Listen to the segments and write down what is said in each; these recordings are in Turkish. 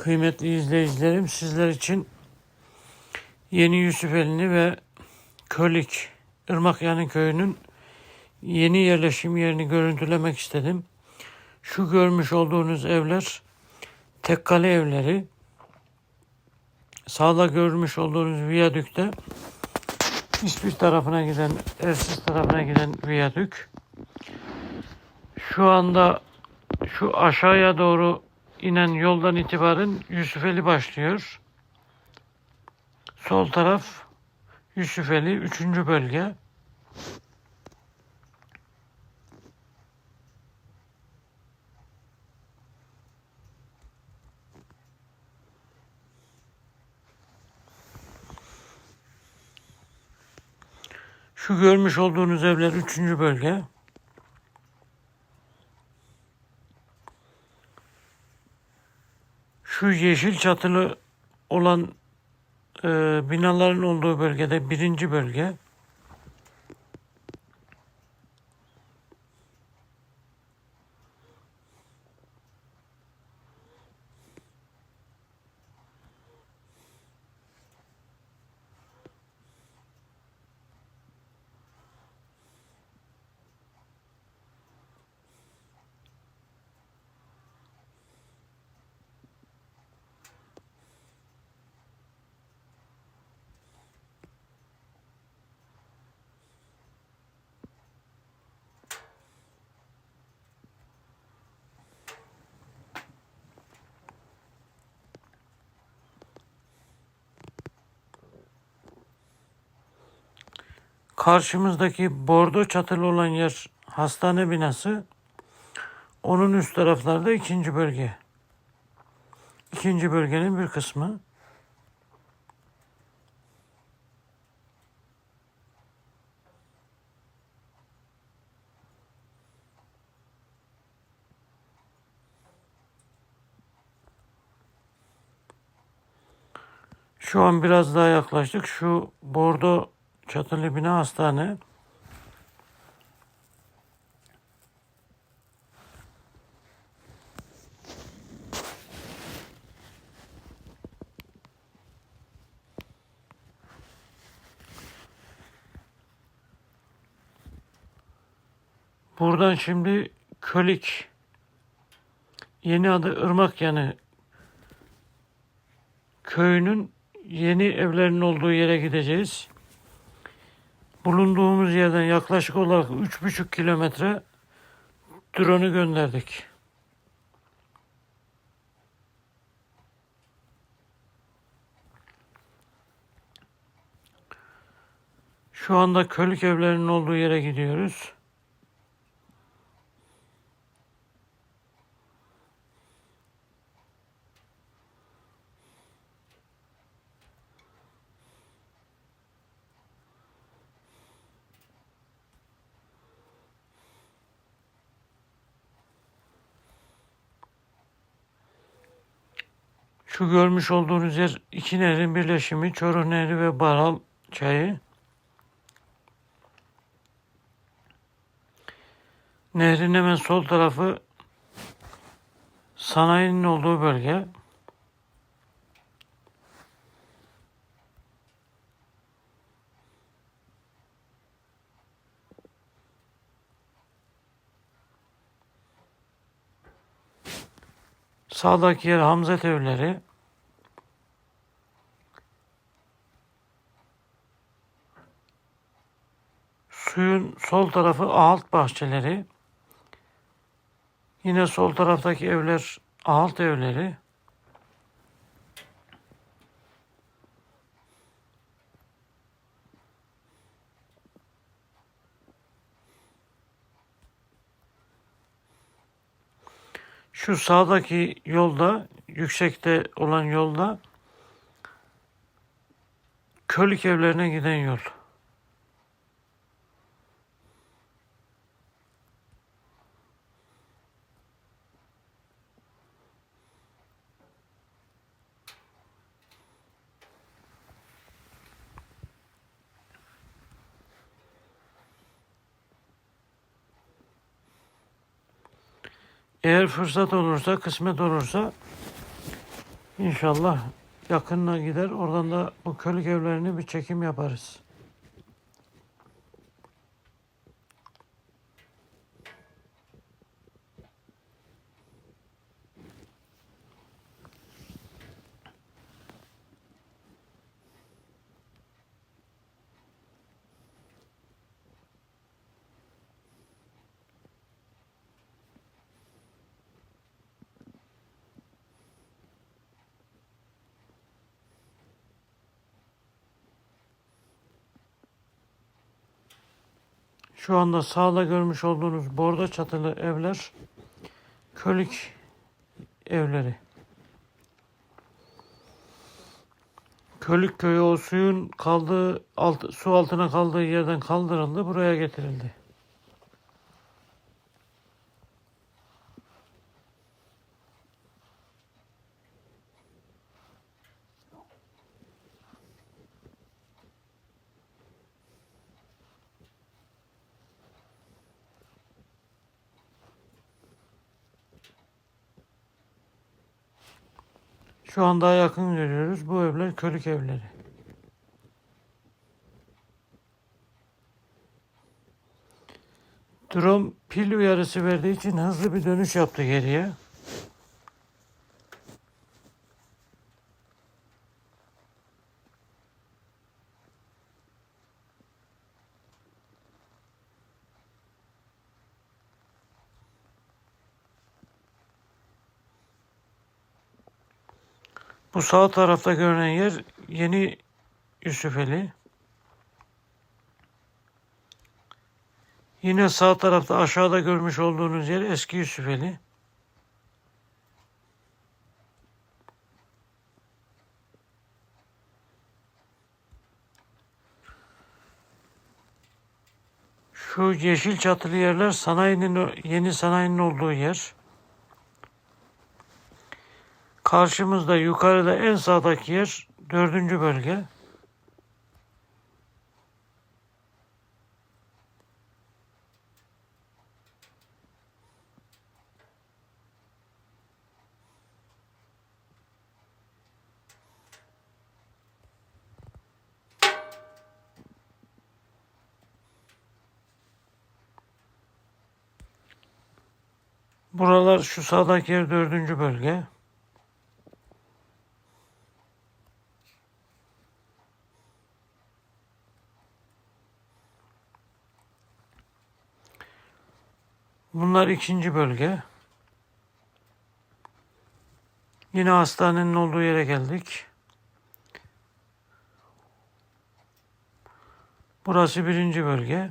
Kıymetli izleyicilerim sizler için Yeni Yusufeli'ni ve Kölik Irmakyanı köyünün yeni yerleşim yerini görüntülemek istedim. Şu görmüş olduğunuz evler tekkale evleri. Sağda görmüş olduğunuz viyadükte İspir tarafına giden, Ersiz tarafına giden viyadük. Şu anda şu aşağıya doğru inen yoldan itibaren Yusufeli başlıyor. Sol taraf Yusufeli 3. bölge. Şu görmüş olduğunuz evler 3. bölge. Şu yeşil çatılı olan e, binaların olduğu bölgede birinci bölge. Karşımızdaki bordo çatılı olan yer hastane binası. Onun üst taraflarda ikinci bölge. İkinci bölgenin bir kısmı. Şu an biraz daha yaklaştık. Şu bordo çatılı bina hastane. Buradan şimdi Kölik yeni adı Irmak yanı köyünün yeni evlerinin olduğu yere gideceğiz. Bulunduğumuz yerden yaklaşık olarak 3,5 kilometre drone'u gönderdik. Şu anda Kölük evlerinin olduğu yere gidiyoruz. Şu görmüş olduğunuz yer iki nehrin birleşimi Çoruh Nehri ve Baral Çayı. Nehrin hemen sol tarafı sanayinin olduğu bölge. Sağdaki yer Hamzet evleri. Suyun sol tarafı Ahalt bahçeleri. Yine sol taraftaki evler Ahalt evleri. Şu sağdaki yolda, yüksekte olan yolda Kölük evlerine giden yol. Eğer fırsat olursa, kısmet olursa İnşallah yakınına gider. Oradan da bu kölük evlerini bir çekim yaparız. Şu anda sağda görmüş olduğunuz bordo çatılı evler kölük evleri. Kölük köyü o suyun kaldığı alt, su altına kaldığı yerden kaldırıldı buraya getirildi. Şu anda yakın görüyoruz. Bu evler kölük evleri. Drone pil uyarısı verdiği için hızlı bir dönüş yaptı geriye. Bu sağ tarafta görünen yer yeni Yusufeli. Yine sağ tarafta aşağıda görmüş olduğunuz yer eski Yusufeli. Şu yeşil çatılı yerler sanayinin yeni sanayinin olduğu yer. Karşımızda yukarıda en sağdaki yer dördüncü bölge. Buralar şu sağdaki yer dördüncü bölge. Bunlar ikinci bölge. Yine hastanenin olduğu yere geldik. Burası birinci bölge.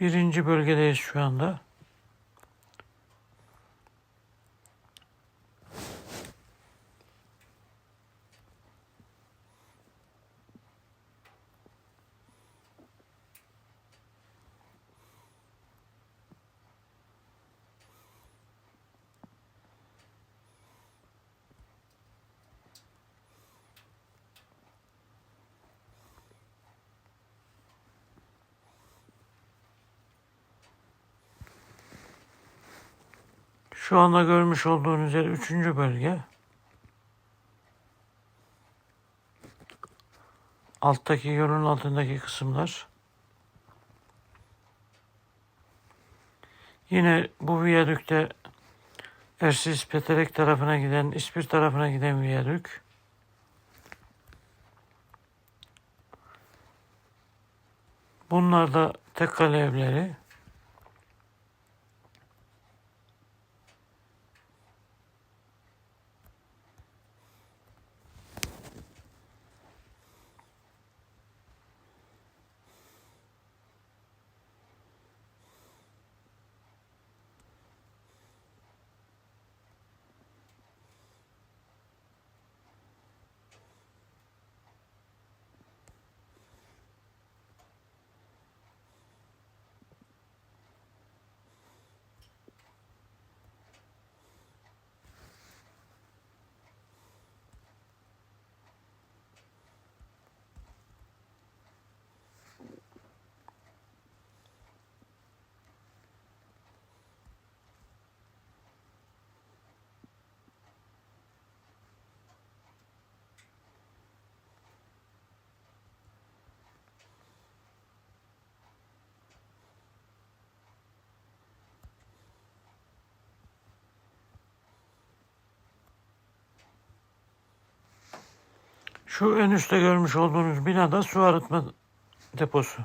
Birinci bölgedeyiz şu anda. Şu anda görmüş olduğunuz yer üçüncü bölge. Alttaki yolun altındaki kısımlar. Yine bu viyadükte Ersiz Peterek tarafına giden, İspir tarafına giden viyadük. Bunlar da tek kale evleri. Şu en üstte görmüş olduğunuz binada su arıtma deposu.